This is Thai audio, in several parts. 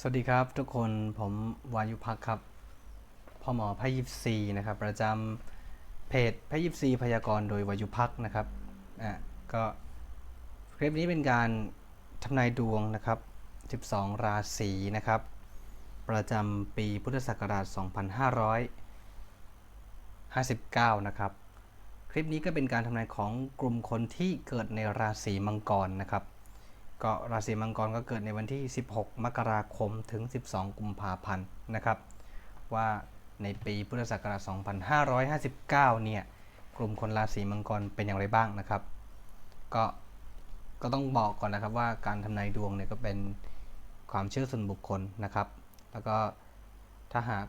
สวัสดีครับทุกคนผมวายุพักครับพ่อหมอพยิบซีนะครับประจำเพจพยิบซีพยากรณ์โดยวายุพักนะครับอะก็คลิปนี้เป็นการทำนายดวงนะครับ 12 ราศีนะครับ ประจำปีพุทธศักราช 2559 นะครับ คลิปนี้ก็เป็นการทำนายของกลุ่มคนที่เกิดในราศีมังกรนะครับ ก็ราศีมังกรก็เกิดในวันที่ 16 มกราคมถึง 12 กุมภาพันธ์นะครับ ว่าในปีพุทธศักราช 2559 เนี่ย กลุ่มคนราศีมังกรเป็นอย่างไรบ้างนะครับ ก็ก็ต้องบอกก่อนนะครับว่าการทำนายดวงเนี่ยก็เป็นความเชื่อส่วนบุคคลนะครับ แล้วก็ถ้าหาก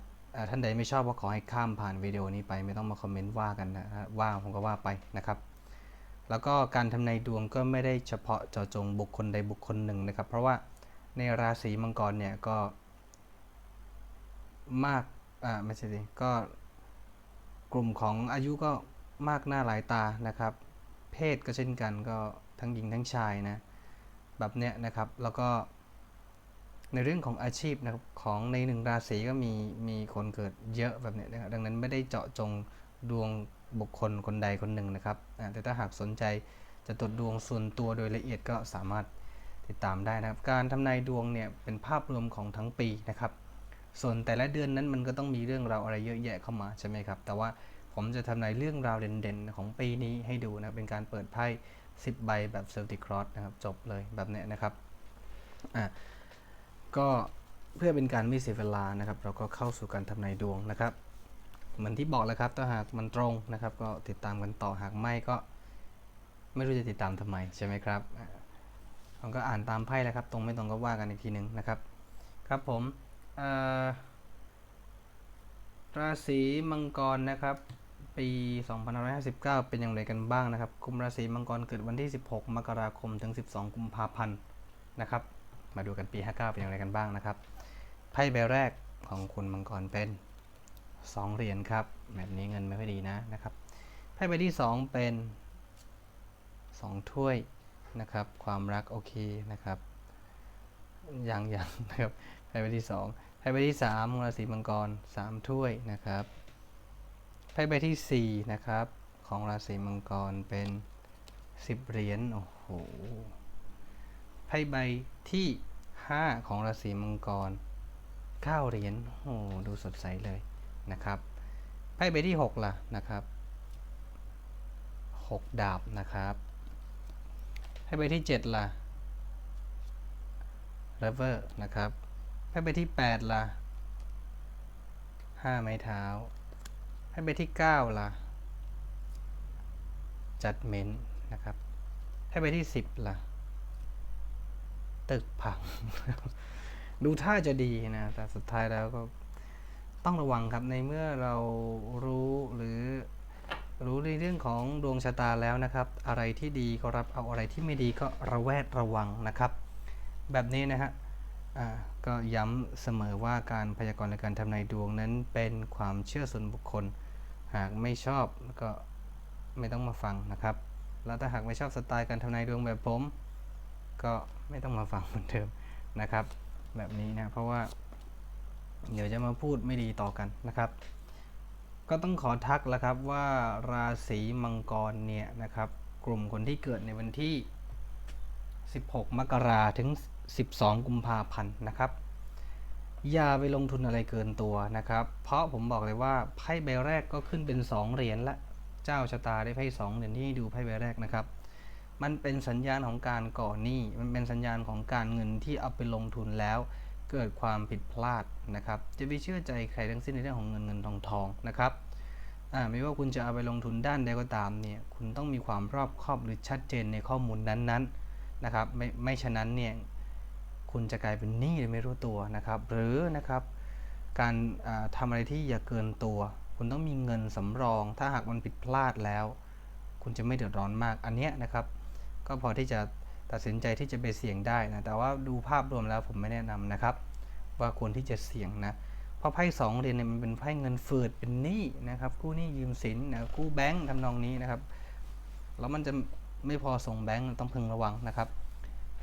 ท่านใดไม่ชอบก็ขอให้ข้ามผ่านวิดีโอนี้ไปไม่ต้องมาคอมเมนต์ว่ากันนะว่าผมก็ว่าไปนะครับ แล้วก็การทำนายดวงก็ไม่ได้เฉพาะเจาะจงบุคคลใดบุคคลหนึ่งนะครับ เพราะว่าในราศีมังกรเนี่ยก็มากอ่าไม่ใช่สิก็กลุ่มของอายุก็มากหน้าหลายตานะครับ เพศก็เช่นกันก็ทั้งหญิงทั้งชายนะแบบเนี้ยนะครับแล้วก็ในเรื่องของอาชีพนะครับของในหนึ่งราศีก็มีมีคนเกิดเยอะแบบเนี้ยนะครับดังนั้นไม่ได้เจาะจงดวง บุคคลคนใดคนหนึ่งนะครับ แต่ถ้าหากสนใจจะตรวจดวงส่วนตัวโดยละเอียดก็สามารถติดตามได้นะครับ การทำนายดวงเนี่ยเป็นภาพรวมของทั้งปีนะครับ ส่วนแต่ละเดือนนั้นมันก็ต้องมีเรื่องราวอะไรเยอะแยะเข้ามาใช่ไหมครับ แต่ว่าผมจะทำนายเรื่องราวเด่นๆ ของปีนี้ให้ดูนะเป็นการเปิดไพ่10 ใบแบบเซลติครอสนะครับ จบเลยแบบเนี้ยนะครับอะก็เพื่อเป็นการไม่เสียเวลานะครับ เราก็เข้าสู่การทำนายดวงนะครับ เหมือนที่บอกแล้วครับ ถ้าหากมันตรงนะครับ ก็ติดตามกันต่อหากไม่ก็ ไม่รู้จะติดตามทำไมใช่ไหมครับผมก็อ่านตามไพ่แล้วครับ ตรงไม่ตรงก็ว่ากันอีกทีหนึ่งนะครับ ครับผมอ่อราศีมังกรนะครับ ปี2559 เป็นอย่างไรกันบ้างนะครับกลุ่มราศีมังกรเกิดวันที่ 16 มกราคมถึง 12 กุมภาพันธ์นะครับ มาดูกันปี 59 เป็นอย่างไรกันบ้างนะครับไพ่ใบแรกของคุณมังกรเป็น 2 เหรียญครับ แบบนี้เงินไม่ค่อยดีนะนะครับไพ่ใบที่ 2 เป็น 2 ถ้วยนะครับ ความรักโอเคนะครับยังยังนะครับไพ่ใบที่สองไพ่ใบที่สามของราศีมังกรสามถ้วยนะครับไพ่ใบที่สี่นะครับของราศีมังกรเป็นสิบเหรียญโอ้โหไพ่ใบที่ห้าของราศีมังกรเก้าเหรียญโอ้ดูสดใสเลย นะครับไพ่ใบที่หกล่ะนะครับหกดาบนะครับไพ่ใบที่เจ็ดล่ะ r e v e r นะครับไพ่ใบที่ 8 ล่ะ 5 ไม้เท้าไพ่ใบที่ 9 ล่ะ Judgment นะครับไพ่ใบที่ 10 ล่ะ ตึกพัง ดูท่าจะดีนะ แต่สุดท้ายแล้วก็ ต้องระวังครับในเมื่อเรารู้หรือรู้ในเรื่องของดวงชะตาแล้วนะครับ อะไรที่ดีก็รับเอาอะไรที่ไม่ดีก็ระแวดระวังนะครับ แบบนี้นะฮะก็ย้ำเสมอว่าการพยากรณ์และการทำนายดวงนั้นเป็นความเชื่อส่วนบุคคล หากไม่ชอบก็ไม่ต้องมาฟังนะครับ แล้วถ้าหากไม่ชอบสไตล์การทำนายดวงแบบผม ก็ไม่ต้องมาฟังเหมือนเดิมนะครับ แบบนี้นะเพราะว่า เดี๋ยวจะมาพูดไม่ดีต่อกันนะครับ ก็ต้องขอทักแล้วครับว่าราศีมังกรเนี่ยนะครับ กลุ่มคนที่เกิดในวันที่ 16 มกราถึง 12 กุมภาพันธ์นะครับ อย่าไปลงทุนอะไรเกินตัวนะครับ เพราะผมบอกเลยว่าไพ่ใบแรกก็ขึ้นเป็น 2 เหรียญละเจ้าชะตาได้ไพ่2เหรียญที่ดูไพ่ใบแรกนะครับมันเป็นสัญญาณของการก่อหนี้ มันเป็นสัญญาณของการเงินที่เอาไปลงทุนแล้ว เกิดความผิดพลาดนะครับ จะไปเชื่อใจใครทั้งสิ้นในเรื่องของเงินเงินทองทองนะครับไม่ว่าคุณจะเอาไปลงทุนด้านใดก็ตามเนี่ยคุณต้องมีความรอบคอบหรือชัดเจนในข้อมูลนั้นๆนะครับไม่ไม่ฉะนั้นเนี่ยคุณจะกลายเป็นหนี้โดยไม่รู้ตัวนะครับ หรือนะครับการอ่าทำอะไรที่อย่าเกินตัว คุณต้องมีเงินสำรอง ถ้าหากมันผิดพลาดแล้ว คุณจะไม่เดือดร้อนมากอันเนี้ยนะครับ ก็พอที่จะ ตัดสินใจที่จะไปเสี่ยงได้นะแต่ว่าดูภาพรวมแล้วผมไม่แนะนำนะครับ ว่าควรที่จะเสี่ยงนะเพราะไพ่สองเรียญเนี่ยมันเป็นไพ่เงินฝืดเป็นหนี้นะครับกู้หนี้ยืมสินนะกู้แบงค์ทำนองนี้นะครับแล้วมันจะไม่พอส่งแบงค์ต้องพึงระวังนะครับ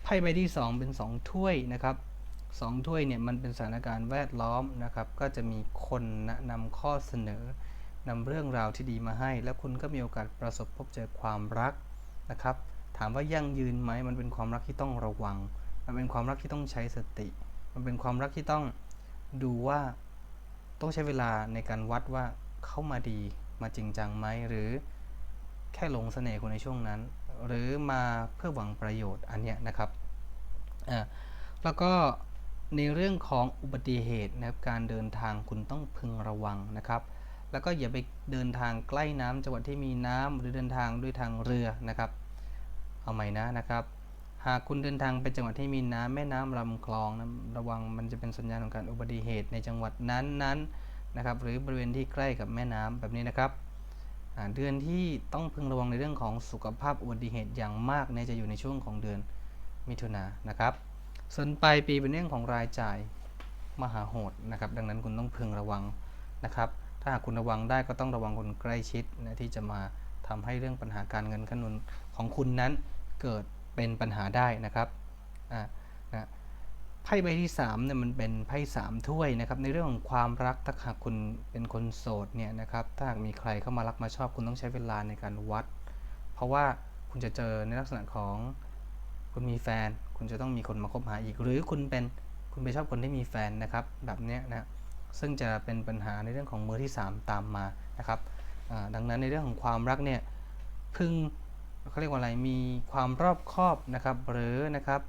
ไพ่ใบที่ 2 เป็น 2 ถ้วยนะครับสองถ้วยเนี่ยมันเป็นสถานการณ์แวดล้อมนะครับก็จะมีคนแนะนำข้อเสนอนำเรื่องราวที่ดีมาให้ แล้วคุณก็มีโอกาสประสบพบเจอความรักนะครับ ถามว่ายั่งยืนไหมมันเป็นความรักที่ต้องระวัง มันเป็นความรักที่ต้องใช้สติ มันเป็นความรักที่ต้องดูว่าต้องใช้เวลาในการวัดว่าเข้ามาดีมาจริงจังไหมหรือแค่หลงเสน่ห์คุณในช่วงนั้น หรือมาเพื่อหวังประโยชน์อันเนี้ยนะครับอ่าแล้วก็ในเรื่องของอุบัติเหตุนะครับการเดินทางคุณต้องพึงระวังนะครับ แล้วก็อย่าไปเดินทางใกล้น้ำจังหวัดที่มีน้ำหรือเดินทางด้วยทางเรือนะครับ เอาใหม่นะนะครับ หากคุณเดินทางไปจังหวัดที่มีน้ำแม่น้ำลำคลองนะระวังมันจะเป็นสัญญาณของการอุบัติเหตุในจังหวัดนั้นๆนะครับ หรือบริเวณที่ใกล้กับแม่น้ำแบบนี้นะครับเดือนที่ต้องพึงระวังในเรื่องของสุขภาพอุบัติเหตุอย่างมากเนี่ยจะอยู่ในช่วงของเดือนมิถุนายนนะครับ ส่วนปลายปีเป็นเรื่องของรายจ่ายมหาโหดนะครับ ดังนั้นคุณต้องพึงระวังนะครับ ถ้าหากคุณระวังได้ก็ต้องระวังคนใกล้ชิดนะที่จะมาทำให้เรื่องปัญหาการเงินขั้นนุนของคุณนั้น เกิดเป็นปัญหาได้นะครับนะไพ่ใบที่3เนี่ยมันเป็นไพ่สามถ้วยนะครับ ในเรื่องของความรักถ้าหากคุณเป็นคนโสดเนี่ยนะครับ ถ้าหากมีใครเข้ามารักมาชอบคุณต้องใช้เวลาในการวัด เพราะว่าคุณจะเจอในลักษณะของคุณมีแฟน คุณจะต้องมีคนมาคบหาอีก หรือคุณเป็นคุณไปชอบคนที่มีแฟนนะครับ แบบเนี้ยนะซึ่งจะเป็นปัญหาในเรื่องของมือที่ 3 ตามมานะครับดังนั้นในเรื่องของความรักเนี่ยพึง เขาเรียกว่าอะไรมีความรอบคอบนะครับหรือนะครับ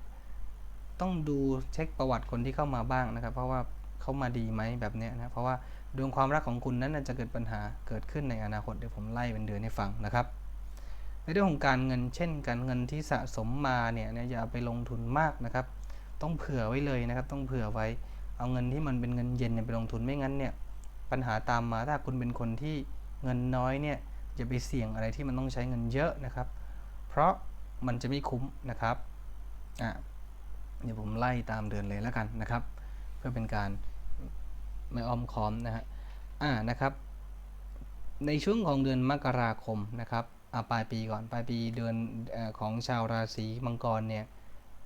ต้องดูเช็คประวัติคนที่เข้ามาบ้างนะครับ เพราะว่าเขามาดีไหมแบบเนี้ยนะเพราะว่าดวงความรักของคุณนั้นจะเกิดปัญหาเกิดขึ้นในอนาคตเดี๋ยวผมไล่เป็นเดือนให้ฟังนะครับในเรื่องของการเงินเช่นการเงินที่สะสมมาเนี่ยอย่าไปลงทุนมากนะครับ ต้องเผื่อไว้เลยนะครับ ต้องเผื่อไว้เอาเงินที่มันเป็นเงินเย็นเนี่ยไปลงทุนไม่งั้นเนี่ยปัญหาตามมาถ้าคุณเป็นคนที่เงินน้อยเนี่ยอย่าไปเสี่ยงอะไรที่มันต้องใช้เงินเยอะนะครับ เพราะมันจะไม่คุ้มนะครับอะเดี๋ยวผมไล่ตามเดือนเลยแล้วกันนะครับ เพื่อเป็นการไม่อ้อมค้อมนะฮะอ่านะครับ ในช่วงของเดือนมกราคมนะครับอ่าปลายปีก่อนปลายปีเดือนอของชาวราศีมังกรเนี่ย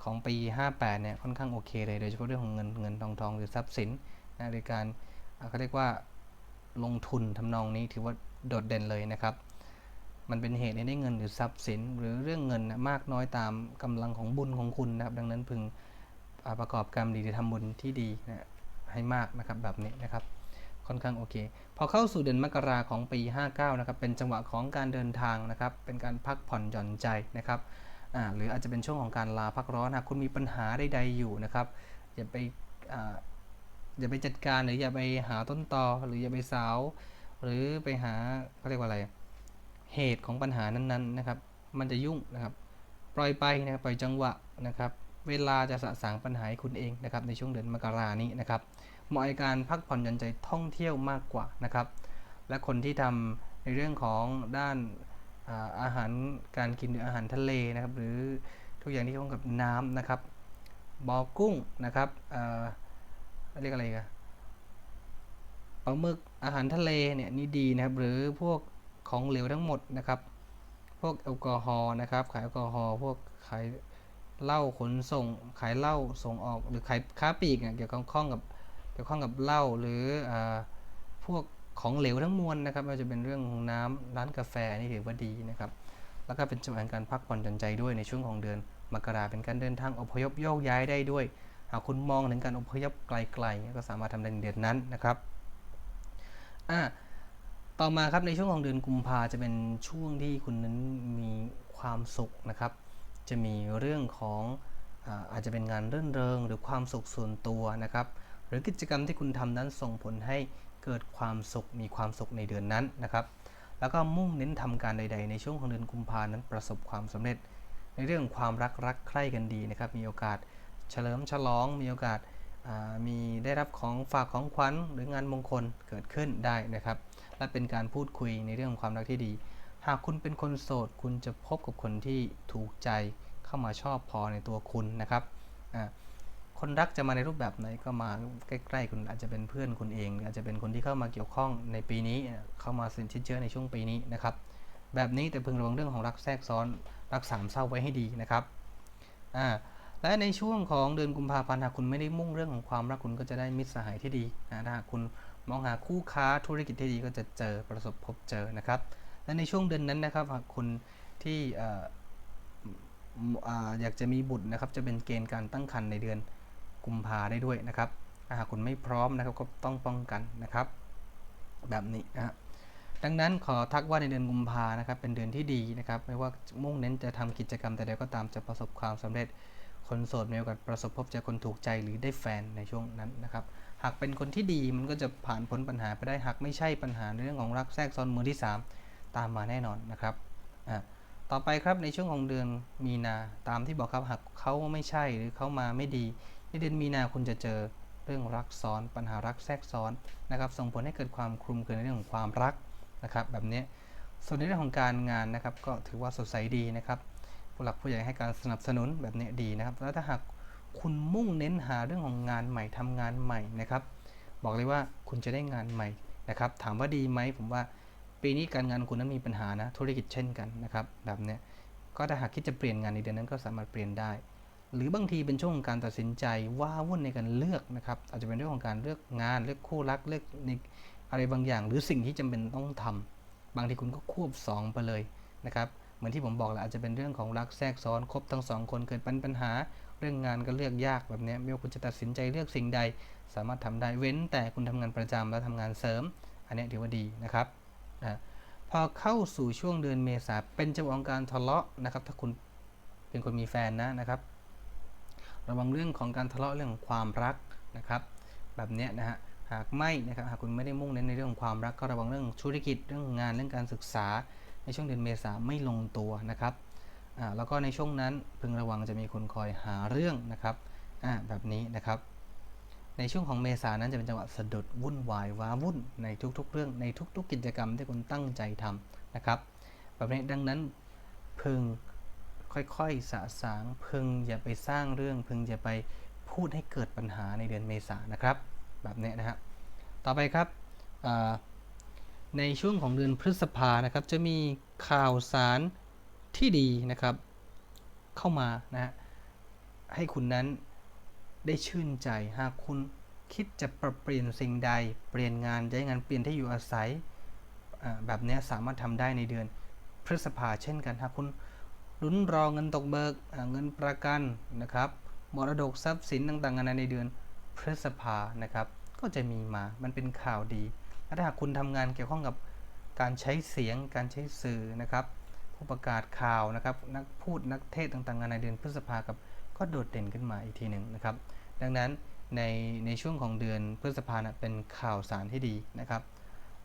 ของปี 58เนี่ยค่อนข้างโอเคเลยโดยเฉพาะเรื่องของเงินเงินทองทองหรือทรัพย์สินนะในการอ่าเขาเรียกว่าลงทุนทำนองนี้ถือว่าโดดเด่นเลยนะครับ มันเป็นเหตุให้ได้เงินหรือทรัพย์สิน หรือเรื่องเงินนะมากน้อยตามกำลังของบุญของคุณนะครับ ดังนั้นพึงประกอบกรรมดีหรือทำบุญที่ดีนะให้มากนะครับแบบนี้นะครับ ค่อนข้างโอเค พอเข้าสู่เดือนมกราของปี 59นะครับเป็นจังหวะของการเดินทางนะครับ เป็นการพักผ่อนหย่อนใจนะครับหรืออาจจะเป็นช่วงของการลาพักร้อนหากคุณมีปัญหาใดๆอยู่นะครับอย่าไปออย่าไปจัดการหรืออย่าไปหาต้นตอหรืออย่าไปสาว หรือไปหาเขาเรียกว่าอะไร เหตุของปัญหานั้นๆนะครับ มันจะยุ่งนะครับ ปล่อยไปนะครับปล่อยจังหวะนะครับ เวลาจะสะสางปัญหาให้คุณเองนะครับ ในช่วงเดือนมกรานี้นะครับเหมาะในการพักผ่อนหย่อนใจท่องเที่ยวมากกว่านะครับ และคนที่ทำในเรื่องของด้านอาอาหารการกินหรืออาหารทะเลนะครับ หรือทุกอย่างที่เกี่ยวกับน้ำนะครับบอกุ้งนะครับเเรียกอะไรกันปลาหมึกอาหารทะเลเนี่ยนี่ดีนะครับ หรือพวก ของเหลวทั้งหมดนะครับ พวกแอลกอฮอล์นะครับ ขายแอลกอฮอล์พวกขายเหล้าขนส่ง ขายเหล้าส่งออกหรือขายค้าปลีกเนี่ยเกี่ยวข้องกับเกี่ยวข้องกับเหล้าหรืออาพวกของเหลวทั้งมวลนะครับไม่ว่าจะเป็นเรื่องของน้ำร้านกาแฟนี่ถือว่าดีนะครับ แล้วก็เป็นจังหวะการพักผ่อนหย่อนใจด้วยในช่วงของเดือนมกราเป็นการเดินทางอพยพโยกย้ายได้ด้วย หากคุณมองถึงการอพยพไกลๆก็สามารถทำได้ในเดือนนั้นนะครับอ่า ต่อมาครับในช่วงของเดือนกุมภาจะเป็นช่วงที่คุณนั้นมีความสุขนะครับ จะมีเรื่องของอาจจะเป็นงานเรื่นเริง หรือความสุขส่วนตัวนะครับ หรือกิจกรรมที่คุณทำนั้นส่งผลให้เกิดความสุขมีความสุขในเดือนนั้นนะครับ แล้วก็มุ่งเน้นทำการใด ๆ ในช่วงของเดือนกุมภานั้นประสบความสำเร็จ ในเรื่องความรักรักใคร่กันดีนะครับ มีโอกาสเฉลิมฉลอง มีโอกาส มีได้รับของฝากของขวัญหรืองานมงคลเกิดขึ้นได้นะครับ และเป็นการพูดคุยในเรื่องของความรักที่ดี หากคุณเป็นคนโสด คุณจะพบกับคนที่ถูกใจเข้ามาชอบพอในตัวคุณนะครับคนรักจะมาในรูปแบบไหนก็มาใกล้ๆคุณอาจจะเป็นเพื่อนคุณเอง อาจจะเป็นคนที่เข้ามาเกี่ยวข้องในปีนี้เข้ามาสนิทชิดเชื้อในช่วงปีนี้นะครับ แบบนี้แต่พึงระวังเรื่องของรักแทรกซ้อนรักสามเศร้าไว้ให้ดีนะครับอ่า และในช่วงของเดือนกุมภาพันธ์หากคุณไม่ได้มุ่งเรื่องของความรักคุณก็จะได้มิตรสหายที่ดีนะถ้าหากคุณมองหาคู่ค้าธุรกิจที่ดีก็จะเจอประสบพบเจอนะครับ และในช่วงเดือนนั้นนะครับหากคุณที่ออยากจะมีบุตรนะครับจะเป็นเกณฑ์การตั้งครรภ์ในเดือนกุมภาได้ด้วยนะครับหากคุณไม่พร้อมนะครับก็ต้องป้องกันนะครับ แบบนี้นะฮะดังนั้นขอทักว่าในเดือนกุมภานะครับเป็นเดือนที่ดีนะครับ ไม่ว่ามุ่งเน้นจะทำกิจกรรมแต่ใดก็ตามจะประสบความสำเร็จ คนโสดมีโอกาสประสบพบเจอคนถูกใจหรือได้แฟนในช่วงนั้นนะครับ หากเป็นคนที่ดีมันก็จะผ่านพ้นปัญหาไปได้หากไม่ใช่ปัญหาในเรื่องของรักแทรกซ้อนมือที่ 3 ตามมาแน่นอนนะครับอ่าต่อไปครับในช่วงของเดือนมีนาตามที่บอกครับหากเขาไม่ใช่หรือเขามาไม่ดี ในเดือนมีนาคุณจะเจอเรื่องรักซ้อน ปัญหารักแทรกซ้อนนะครับ ส่งผลให้เกิดความคลุมเครือในเรื่องของความรักนะครับ แบบนี้ส่วนในเรื่องของการงานนะครับ ก็ถือว่าสดใสดีนะครับ ผู้หลักผู้ใหญ่ให้การสนับสนุนแบบนี้ดีนะครับ แล้วถ้าหากคุณมุ่งเน้นหาเรื่องของงานใหม่ทำงานใหม่นะครับ บอกเลยว่าคุณจะได้งานใหม่นะครับ ถามว่าดีไหมผมว่าปีนี้การงานคุณนั้นมีปัญหานะธุรกิจเช่นกันนะครับแบบนี้ก็ถ้าหากคิดจะเปลี่ยนงานในเดือนนั้นก็สามารถเปลี่ยนได้ หรือบางทีเป็นช่วงของการตัดสินใจว่าวุ่นในการเลือกนะครับ อาจจะเป็นเรื่องของการเลือกงานเลือกคู่รักเลือกในอะไรบางอย่าง หรือสิ่งที่จำเป็นต้องทำบางทีคุณก็ควบสองไปเลยนะครับ เหมือนที่ผมบอกแหละอาจจะเป็นเรื่องของรักแทรกซ้อนคบทั้งสองคนเกิดปัญปัญหา เรื่องงานก็เลือกยากแบบนี้ไม่ว่าคุณจะตัดสินใจเลือกสิ่งใด สามารถทำได้เว้นแต่คุณทำงานประจำแล้วทำงานเสริม อันนี้ถือว่าดีนะครับนะพอเข้าสู่ช่วงเดือนเมษาเป็นจังหวะของการทะเลาะนะครับ ถ้าคุณเป็นคนมีแฟนนะนะครับ ระวังเรื่องของการทะเลาะเรื่องของความรักนะครับ แบบนี้นะฮะหากไม่นะครับหากคุณไม่ได้มุ่งเน้นในเรื่องของความรักก็ระวังเรื่องธุรกิจเรื่องงานเรื่องการศึกษา ในช่วงเดือนเมษาไม่ลงตัวนะครับอ่าแล้วก็ในช่วงนั้นพึงระวังจะมีคนคอยหาเรื่องนะครับแบบนี้นะครับ ในช่วงของเมษานั้นจะเป็นจังหวะสะดุดวุ่นวายว้าวุ่นในทุกๆ เรื่องในทุก ๆ กิจกรรมที่คุณตั้งใจทำนะครับ แบบนี้ดังนั้นพึงค่อยๆสะสางพึงอย่าไปสร้างเรื่อง พึงอย่าไปพูดให้เกิดปัญหาในเดือนเมษานะครับ แบบนี้นะฮะต่อไปครับ ในช่วงของเดือนพฤษภานะครับ จะมีข่าวสารที่ดีนะครับ เข้ามานะฮะให้คุณนั้นได้ชื่นใจหากคุณคิดจะปรับเปลี่ยนสิ่งใด เปลี่ยนงานย้ายงานเปลี่ยนที่อยู่อาศัยแบบนี้สามารถทำได้ในเดือนพฤษภาเช่นกันหากคุณลุ้นรอเงินตกเบิกเงินประกันนะครับมรดกทรัพย์สินต่างๆนานาในเดือนพฤษภานะครับ ก็จะมีมา มันเป็นข่าวดี ถ้าหากคุณทำงานเกี่ยวข้องกับการใช้เสียงการใช้สื่อนะครับ ผู้ประกาศข่าวนะครับ นักพูดนักเทศต่างๆ ในเดือนพฤษภากับก็โดดเด่นขึ้นมาอีกทีหนึ่งนะครับ ดังนั้นในในช่วงของเดือนพฤษภานะเป็นข่าวสารที่ดีนะครับ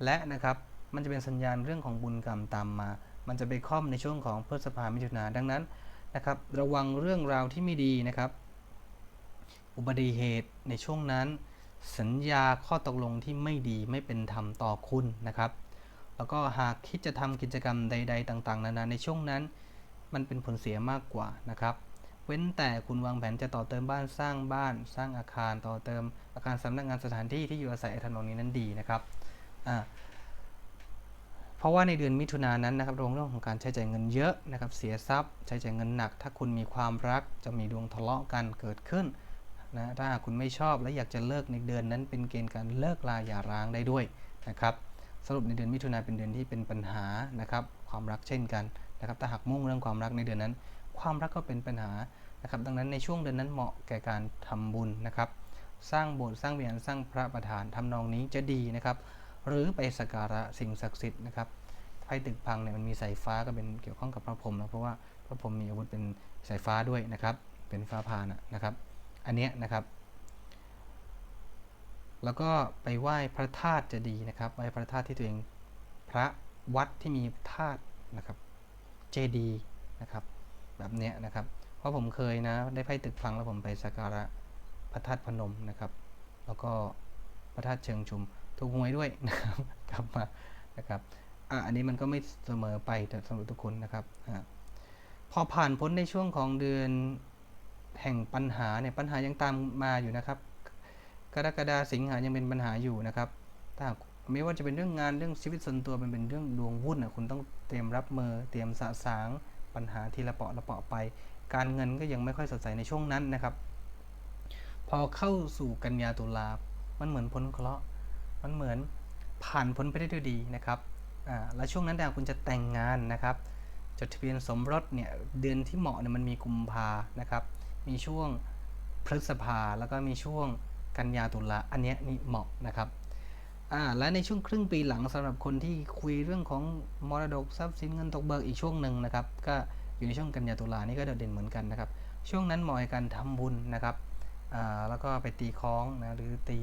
และนะครับมันจะเป็นสัญญาณเรื่องของบุญกรรมตามมา มันจะไปค่อมในช่วงของพฤษภามิถุนาดังนั้นนะครับ ระวังเรื่องราวที่ไม่ดีนะครับ อุบัติเหตุในช่วงนั้น สัญญาข้อตกลงที่ไม่ดีไม่เป็นธรรมต่อคุณนะครับ แล้วก็หากคิดจะทำกิจกรรมใด ๆ ต่าง ๆ นานาในช่วงนั้น มันเป็นผลเสียมากกว่านะครับ เว้นแต่คุณวางแผนจะต่อเติมบ้านสร้างบ้าน สร้างอาคารต่อเติม อาคารสำนักงานสถานที่ที่อยู่อาศัยถนนนี้นั้นดีนะครับอ่าเพราะว่าในเดือนมิถุนายนนั้นนะครับรงเรื่องของการใช้จ่ายเงินเยอะนะครับ เสียทรัพย์ ใช้จ่ายเงินหนัก ถ้าคุณมีความรักจะมีดวงทะเลาะกันเกิดขึ้น นะถ้าหากคุณไม่ชอบและอยากจะเลิกในเดือนนั้น เป็นเกณฑ์การเลิกลาอย่าร้างได้ด้วยนะครับสรุปในเดือนมิถุนายนเป็นเดือนที่เป็นปัญหานะครับความรักเช่นกันนะครับถ้าหากมุ่งเรื่องความรักในเดือนนั้น ความรักก็เป็นปัญหานะครับดังนั้นในช่วงเดือนนั้นเหมาะแก่การทำบุญนะครับสร้างโบสถ์สร้างวิหารสร้างพระประธานทำนองนี้จะดีนะครับหรือไปสักการะสิ่งศักดิ์สิทธิ์นะครับไพ่ตึกพังเนี่ยมันมีสายฟ้าก็เป็นเกี่ยวข้องกับพระพรหมนะเพราะว่าพระพรหมมีอาวุธเป็นสายฟ้าด้วยนะครับเป็นฟ้าพานะนะครับ อันเนี้ยนะครับ แล้วก็ไปไหว้พระธาตุจะดีนะครับไหว้พระธาตุที่ตัวเองพระวัดที่มีธาตุนะครับเจดีนะครับแบบเนี้ยนะครับ เพราะผมเคยนะได้ไพ่ตึกพังแล้วผมไปสักการะพระธาตุพนมนะครับ แล้วก็พระธาตุเชิงชุมถูกหวยด้วยนะครับกลับมานะครับอะอันนี้มันก็ไม่เสมอไปแต่สำหรับทุกคนนะครับอะพอผ่านพ้นในช่วงของเดือน แห่งปัญหาเนี่ยปัญหายังตามมาอยู่นะครับ กรกฎาสิงหายังเป็นปัญหาอยู่นะครับถ้าไม่ว่าจะเป็นเรื่องงานเรื่องชีวิตส่วนตัวมันเป็นเรื่องดวงวุ่นนะคุณต้องเตรียมรับมือเตรียมสะสางปัญหาทีละเปาะละเปาะไป การเงินก็ยังไม่ค่อยสดใสในช่วงนั้นนะครับ พอเข้าสู่กันยาตุลามันเหมือนพ้นเคราะห์มันเหมือนผ่านพ้นไปได้ด้วยดีนะครับอ่าแล้วช่วงนั้นดาวคุณจะแต่งงานนะครับ จดทะเบียนสมรสเนี่ยเดือนที่เหมาะเนี่ยมันมีกุมภานะครับ มีช่วงพฤษภาแล้วก็มีช่วงกันยาตุลาอันนี้นี่เหมาะนะครับอ่าและในช่วงครึ่งปีหลังสำหรับคนที่คุยเรื่องของมรดกทรัพย์สินเงินตกเบิกอีกช่วงหนึ่งนะครับ ก็อยู่ในช่วงกันยาตุลานี่ก็โดดเด่นเหมือนกันนะครับ ช่วงนั้นเหมาะกับการทำบุญนะครับอ่าแล้วก็ไปตีคล้องนะหรือตี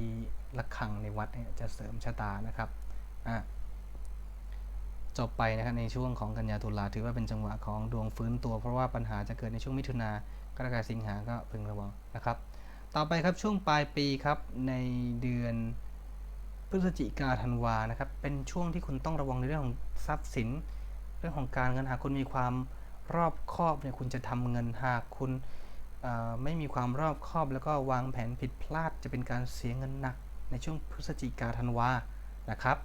ระฆังในวัดเนี่ยจะเสริมชะตานะครับอ่าจบไปนะครับในช่วงของกันยาตุลาถือว่าเป็นจังหวะของดวงฟื้นตัวเพราะว่าปัญหาจะเกิดในช่วงมิถุนา รกฎาคมสิงหาก็พึงระวังนะครับ ต่อไปครับช่วงปลายปีครับในเดือนพฤศจิกาธันวานะครับ เป็นช่วงที่คุณต้องระวังในเรื่องของทรัพย์สิน เรื่องของการเงินหากคุณมีความรอบคอบเนี่ยคุณจะทำเงินหากคุณไม่มีความรอบคอบแล้วก็วางแผนผิดพลาดจะเป็นการเสียเงินหนัก ในช่วงพฤศจิกาธันวานะครับ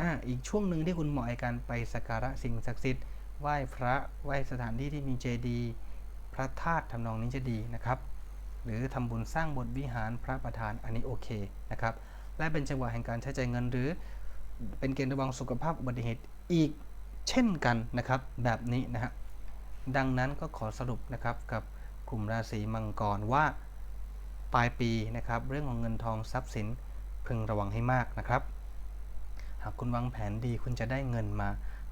อ่าอีกช่วงหนึ่งที่คุณเหมาะในการไปสักการะสิ่งศักดิ์สิทธิ์ไหว้พระไหว้สถานที่ที่มีเจดีย์ พระธาตุทำนองนี้จะดีนะครับ หรือทำบุญสร้างบทวิหารพระประธานอันนี้โอเคนะครับและเป็นจังหวะแห่งการใช้จ่ายเงินหรือเป็นเกณฑ์ระวังสุขภาพอุบัติเหตุอีกเช่นกันนะครับแบบนี้นะฮะดังนั้นก็ขอสรุปนะครับกับกลุ่มราศีมังกรว่าปลายปีนะครับเรื่องของเงินทองทรัพย์สินพึงระวังให้มากนะครับ หากคุณวางแผนดีคุณจะได้เงินมา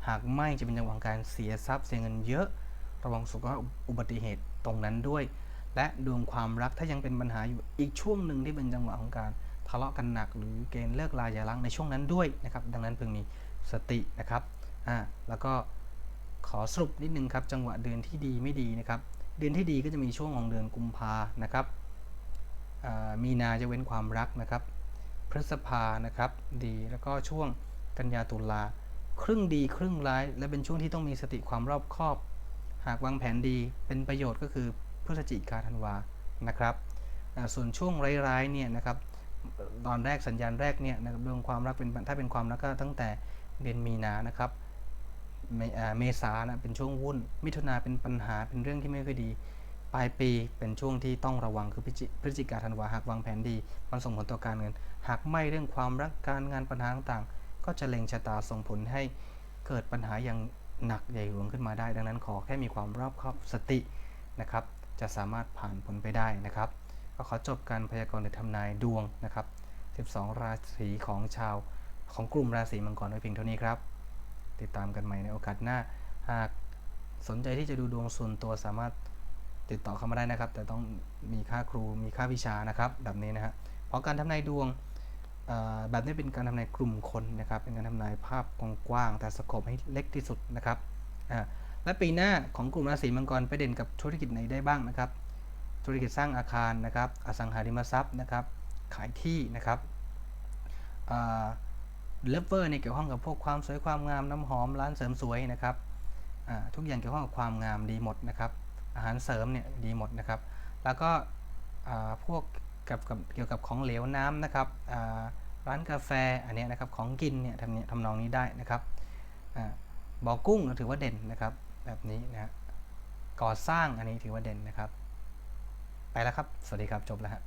หากไม่จะเป็นจังหวะการเสียทรัพย์เสียเงินเยอะ ระวังสุขภาพอุบัติเหตุตรงนั้นด้วย และดวงความรักถ้ายังเป็นปัญหาอยู่อีกช่วงหนึ่งที่เป็นจังหวะของการทะเลาะกันหนัก หรือเกณฑ์เลิกลาอย่าร้างในช่วงนั้นด้วยนะครับ ดังนั้นพึงมีสตินะครับอ่าแล้วก็ขอสรุปนิดนึงครับ จังหวะเดือนที่ดีไม่ดีนะครับ เดือนที่ดีก็จะมีช่วงของเดือนกุมภานะครับมีนาจะเว้นความรักนะครับ พฤษภานะครับดีแล้วก็ช่วงกันยาตุลาครึ่งดีครึ่งร้าย และเป็นช่วงที่ต้องมีสติความรอบคอบ หากวางแผนดีเป็นประโยชน์ก็คือพฤศจิกาธันวานะครับส่วนช่วงร้ายๆเนี่ยนะครับตอนแรกสัญญาณแรกเนี่ยนะครับเรื่องความรักเป็นถ้าเป็นความรักก็ตั้งแต่เดือนมีนานะครับเมษานะเป็นช่วงวุ่น มิถุนาเป็นปัญหาเป็นเรื่องที่ไม่ค่อยดี ปลายปีเป็นช่วงที่ต้องระวังคือพฤศจิพฤศจิกาธันวาหากวางแผนดี มันส่งผลต่อการเงิน หากไม่เรื่องความรักการงานปัญหาต่างๆ ก็จะเล็งชะตาส่งผลให้เกิดปัญหาอย่าง หนักใหญ่หลวงขึ้นมาได้ ดังนั้นขอแค่มีความรอบคอบสตินะครับ จะสามารถผ่านพ้นไปได้นะครับ ก็ขอจบการพยากรณ์หรือทำนายดวงนะครับ 12 ราศีของชาวของกลุ่มราศีมังกรไว้เพียงเท่านี้ครับ ติดตามกันใหม่ในโอกาสหน้า หากสนใจที่จะดูดวงส่วนตัวสามารถติดต่อเข้ามาได้นะครับ แต่ต้องมีค่าครูมีค่าวิชานะครับ แบบนี้นะฮะเพราะการทำนายดวง แบบนี้เป็นการทำนายกลุ่มคนนะครับ เป็นการทำนายภาพกว้างๆแต่สโคปให้เล็กที่สุดนะครับและปีหน้าของกลุ่มราศีมังกรไปเด่นกับธุรกิจไหนได้บ้างนะครับ ธุรกิจสร้างอาคารนะครับ อสังหาริมทรัพย์นะครับ ขายที่นะครับเลเวอร์เนี่ยเกี่ยวข้องกับพวกความสวยความงามน้ำหอมร้านเสริมสวยนะครับทุกอย่างเกี่ยวข้องกับความงามดีหมดนะครับ อาหารเสริมเนี่ยดีหมดนะครับ แล้วก็พวก กับเกี่ยวกับของเหลวน้ำนะครับร้านกาแฟอันนี้นะครับของกินเนี่ยทำเนี่ยทำนองนี้ได้นะครับอบ่อกุ้งถือว่าเด่นนะครับ แบบนี้นะฮะก่อสร้างอันนี้ถือว่าเด่นนะครับ ไปแล้วครับ สวัสดีครับจบแล้วฮะ